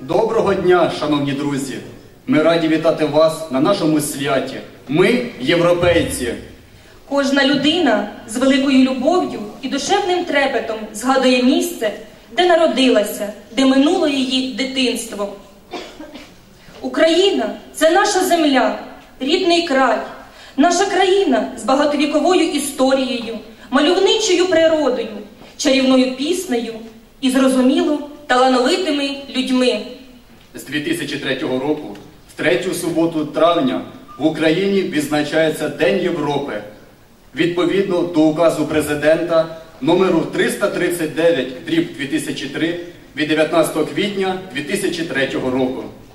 Доброго дня, шановні друзі! Ми раді вітати вас на нашому святі. Ми європейці. Кожна людина з великою любов'ю і душевним трепетом згадує місце, де народилася, де минуло її дитинство. Україна це наша земля, рідний край, наша країна з багатовіковою історією, мальовничою природою, чарівною піснею і зрозуміло талановитими людьми. З 2003 року, в третю суботу травня, в Україні відзначається День Європи. Відповідно до указу президента номеру 339 дріб 2003 від 19 квітня 2003 року. –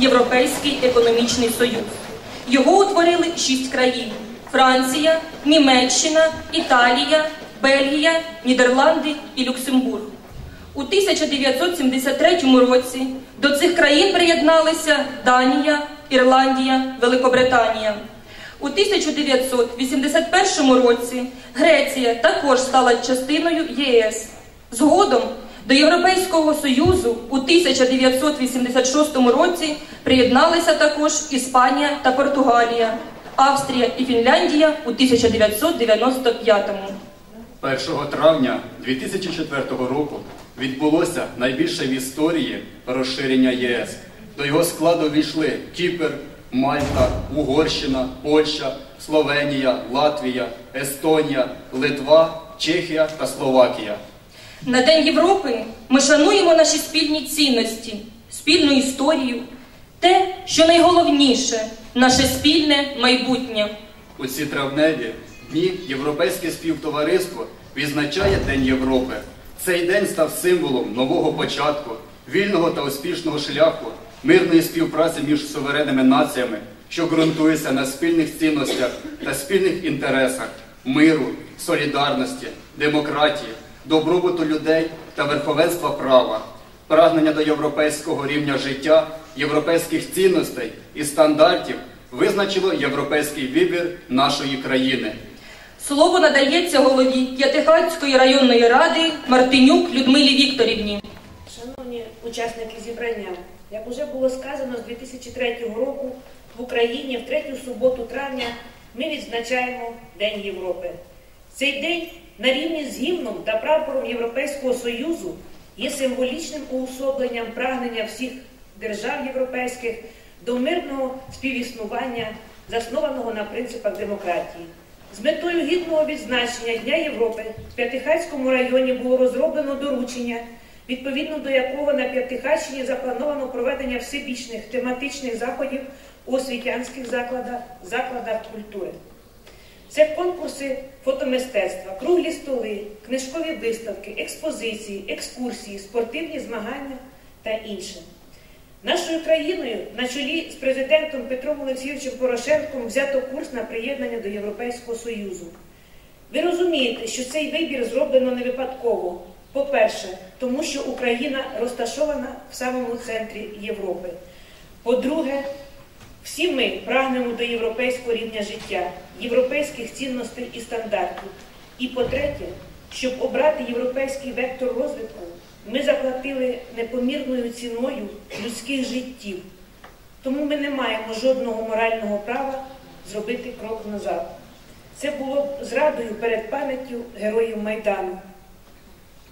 Європейський економічний союз. Його утворили шість країн: Франція, Німеччина, Італія, Бельгія, Нідерланди і Люксембург. У 1973 році до цих країн приєдналися Данія, Ірландія, Великобританія. У 1981 році Греція також стала частиною ЄС. Згодом до Європейського Союзу у 1986 році приєдналися також Іспанія та Португалія, Австрія і Фінляндія у 1995 1 травня 2004 року відбулося найбільше в історії розширення єС. До його складу війшли Кіпр, Мальта, Угорщина, Польща, Словенія, Латвія, Естонія, Литва, Чехія та Словакія. На День Європи ми шануємо наші спільні цінності, спільну історію, те, що найголовніше наше спільне майбутнє. У ці травневі дні Європейське співтовариство відзначає День Європи. Цей день став символом нового початку, вільного та успішного шляху, мирної співпраці між суверенними націями, що ґрунтується на спільних цінностях та спільних інтересах миру, солідарності, демократії, добробуту людей та верховенства права, прагнення до європейського рівня життя, європейських цінностей і стандартів визначило європейський вибір нашої країни. Слово надається голові П'ятихатської районної ради Мартинюк Людмилі Вікторівні. Шановні учасники зібрання, як вже було сказано, з 2003 року в Україні в третю суботу травня ми відзначаємо День Європи. Цей день на рівні з гімном та прапором Європейського Союзу є символічним уособленням прагнення всіх держав європейських до мирного співіснування, заснованого на принципах демократії. З метою гідного відзначення Дня Європи в П'ятихатському районі було розроблено доручення, відповідно до якого на П'ятихатщині заплановано проведення всебічних тематичних заходів у освітянських закладах, закладах культури. Це конкурси фотомистецтва, круглі столи, книжкові виставки, експозиції, екскурсії, спортивні змагання та інше. Нашою країною на чолі з президентом Петром Олексійовичем Порошенком взято курс на приєднання до Європейського Союзу. Ви розумієте, що цей вибір зроблено не випадково. По-перше, тому що Україна розташована в самому центрі Європи. По-друге, всі ми прагнемо до європейського рівня життя, європейських цінностей і стандартів. І по-третє, щоб обрати європейський вектор розвитку, ми заплатили непомірною ціною людських життів. Тому ми не маємо жодного морального права зробити крок назад. Це було б зрадою перед пам'яттю героїв Майдану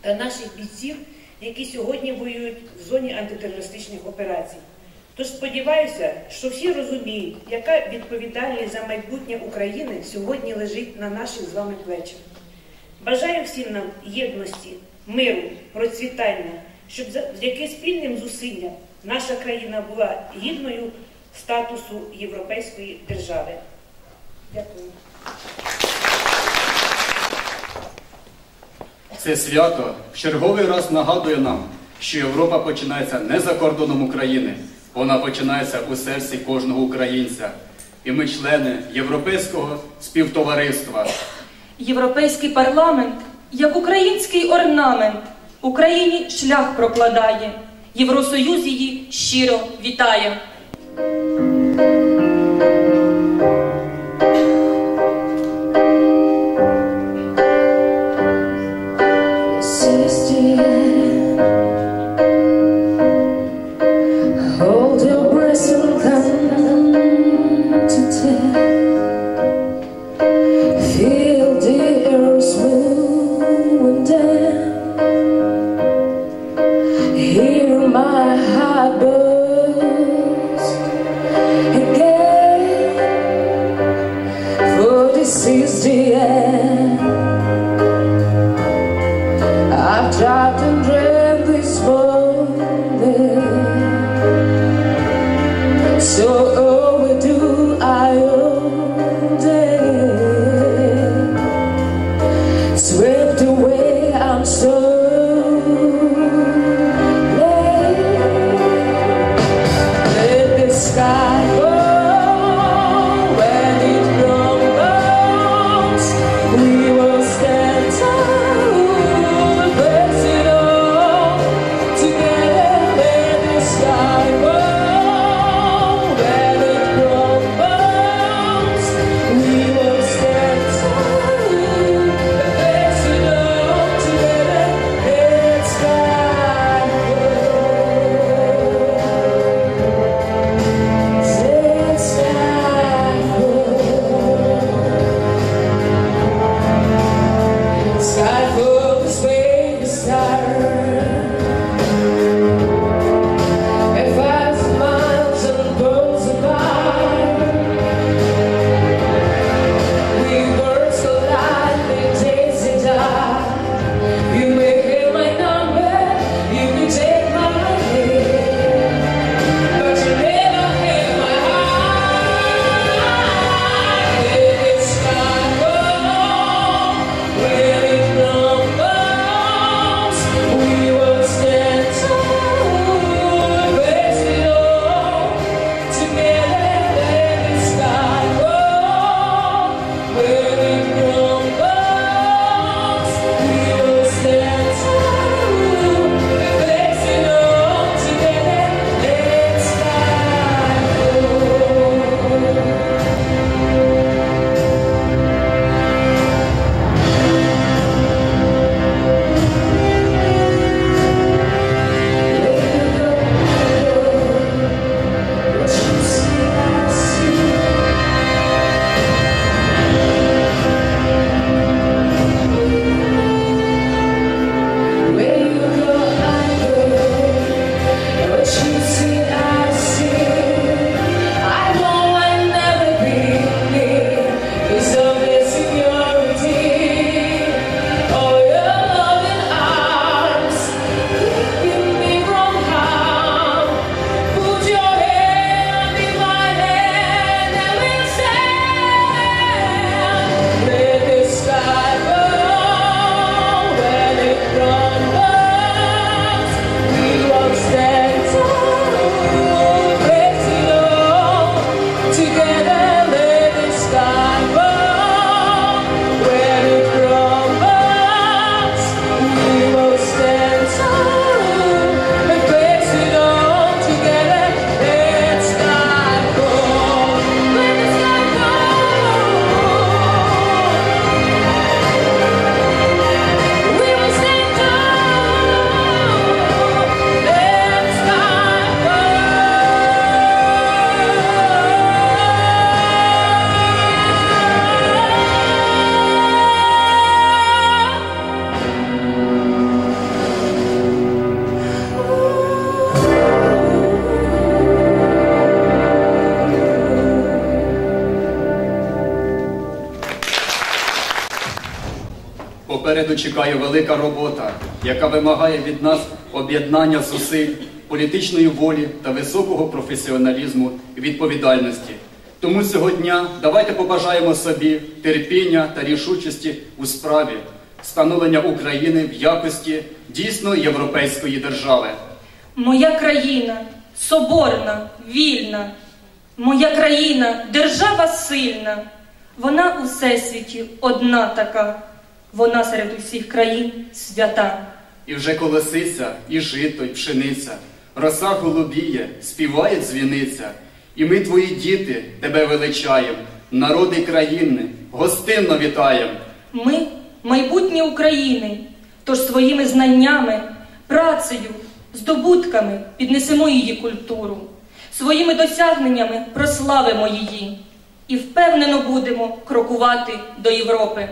та наших бійців, які сьогодні воюють в зоні антитерористичних операцій. Тож сподіваюся, що всі розуміють, яка відповідальність за майбутнє України сьогодні лежить на наших з вами плечах. Бажаю всім нам єдності, миру, процвітання, щоб завдяки спільним зусиллям наша країна була гідною статусу європейської держави. Дякую. Це свято в черговий раз нагадує нам, що Європа починається не за кордоном України, вона починається у серці кожного українця. І ми члени Європейського співтовариства. Європейський парламент, як український орнамент, Україні шлях прокладає. Євросоюз її щиро вітає. Попереду чекає велика робота, яка вимагає від нас об'єднання зусиль, політичної волі та високого професіоналізму і відповідальності. Тому цього дня давайте побажаємо собі терпіння та рішучості у справі становлення України в якості дійсно європейської держави. Моя країна соборна, вільна. Моя країна держава сильна. Вона у всесвіті одна така. Вона серед усіх країн свята. І вже колоситься, і жито, і пшениця, роса голубіє, співає дзвіниця. І ми, твої діти, тебе величаєм, народи країни, гостинно вітаєм. Ми майбутнє України, тож своїми знаннями, працею, здобутками піднесемо її культуру, своїми досягненнями прославимо її і впевнено будемо крокувати до Європи.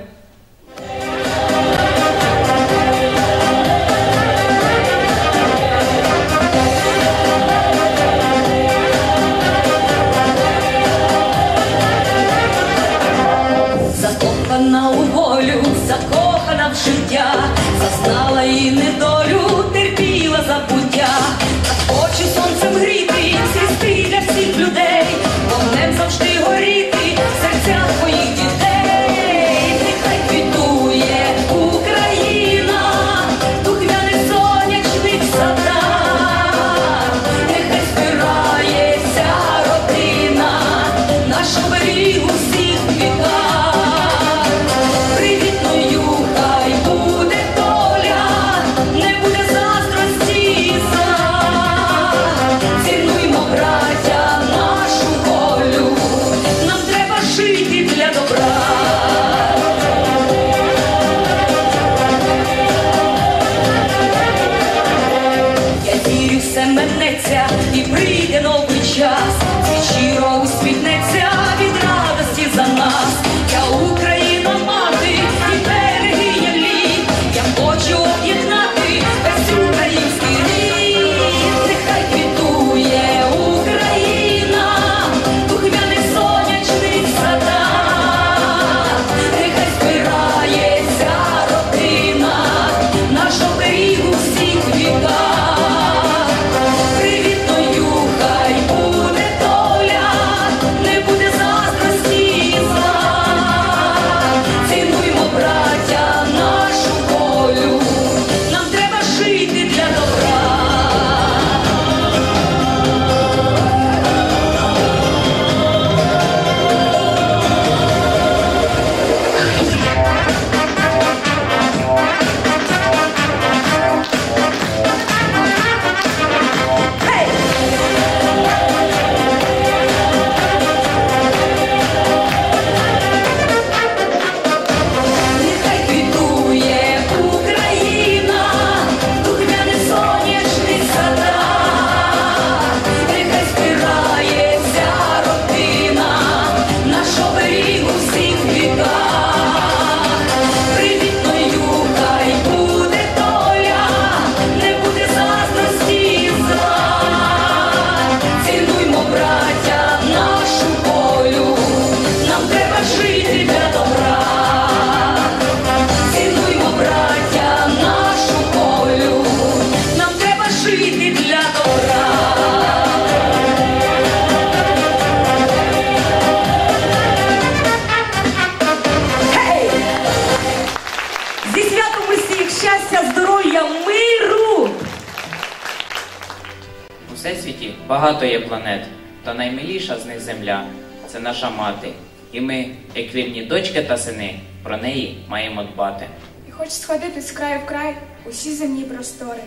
Багато є планет, та наймиліша з них земля це наша мати. І ми, як вірні дочки та сини, про неї маємо дбати. І хоч сходити з краю в край усі земні простори.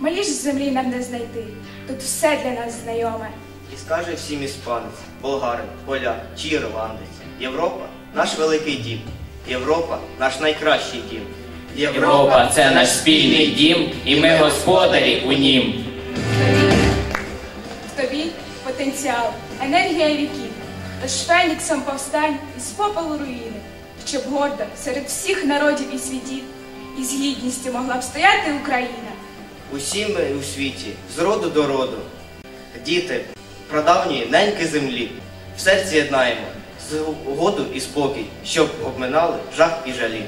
Маліш з землі нам не знайти, тут все для нас знайоме. І скаже всім іспанець, болгарин, поляк чи ірландець. Європа наш великий дім. Європа наш найкращий дім. Європа це наш спільний дім, і ми господарі у нім. Потенціал, енергія віків. Тож феніксом повстань із попелу руїни, щоб гордо серед всіх народів і світів і з гідністю могла б стояти Україна. Усі ми у світі, з роду до роду. Діти, прадавньої неньки землі. В серці єднаємо з угоду і спокій, щоб обминали жах і жалі.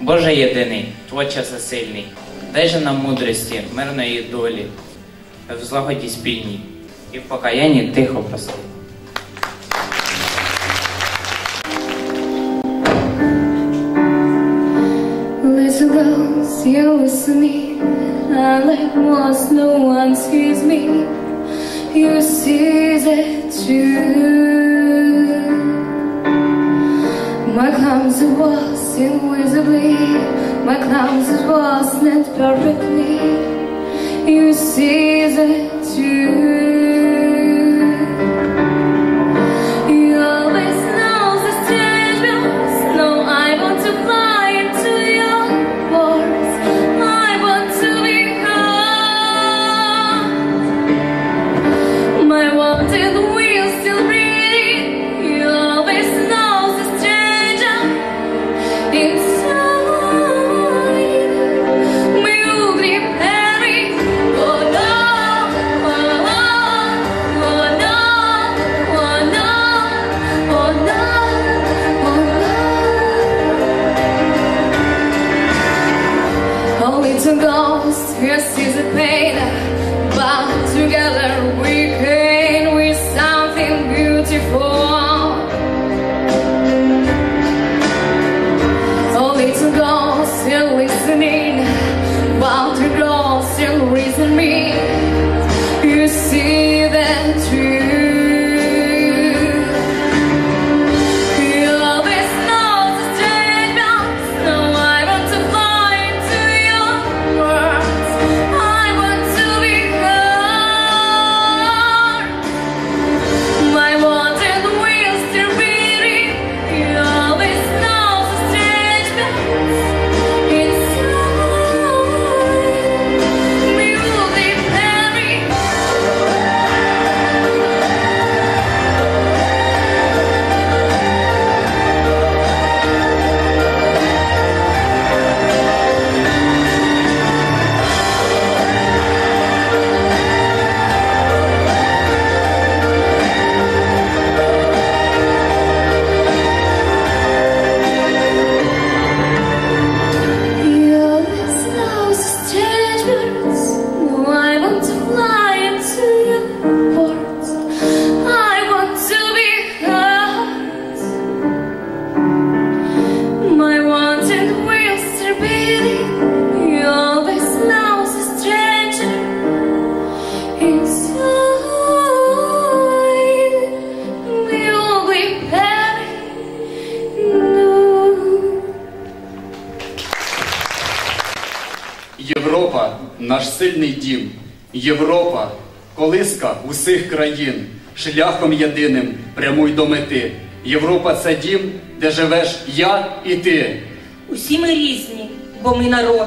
Боже єдиний, Творче всесильний, дай же нам мудрості, мирної долі, в злагоді спільній і в покаянні тихо прости. Little girls, you listen me. I like most, no one sees me. You see that too. My clumsy was invisibly. My clumsy was not perfectly. You see that and ghosts, here sees pain. Європа колиска усіх країн. Шляхом єдиним прямуй до мети. Європа це дім, де живеш я і ти. Усі ми різні, бо ми народ.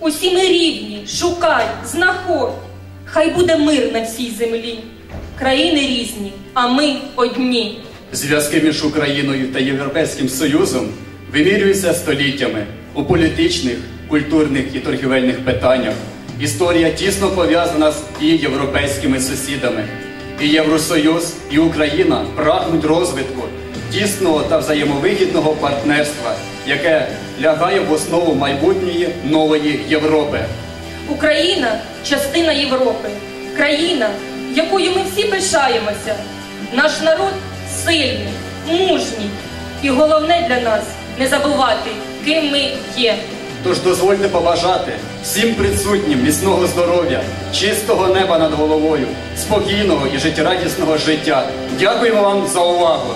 Усі ми рівні, шукай, знаходь. Хай буде мир на всій землі. Країни різні, а ми одні. Зв'язки між Україною та Європейським Союзом вимірюються століттями у політичних, культурних і торгівельних питаннях. Історія тісно пов'язана з і європейськими сусідами. І Євросоюз, і Україна прагнуть розвитку тісного та взаємовигідного партнерства, яке лягає в основу майбутньої нової Європи. Україна частина Європи, країна, якою ми всі пишаємося. Наш народ сильний, мужній. І головне для нас не забувати, ким ми є. Тож дозвольте побажати всім присутнім міцного здоров'я, чистого неба над головою, спокійного і життєрадісного життя. Дякуємо вам за увагу!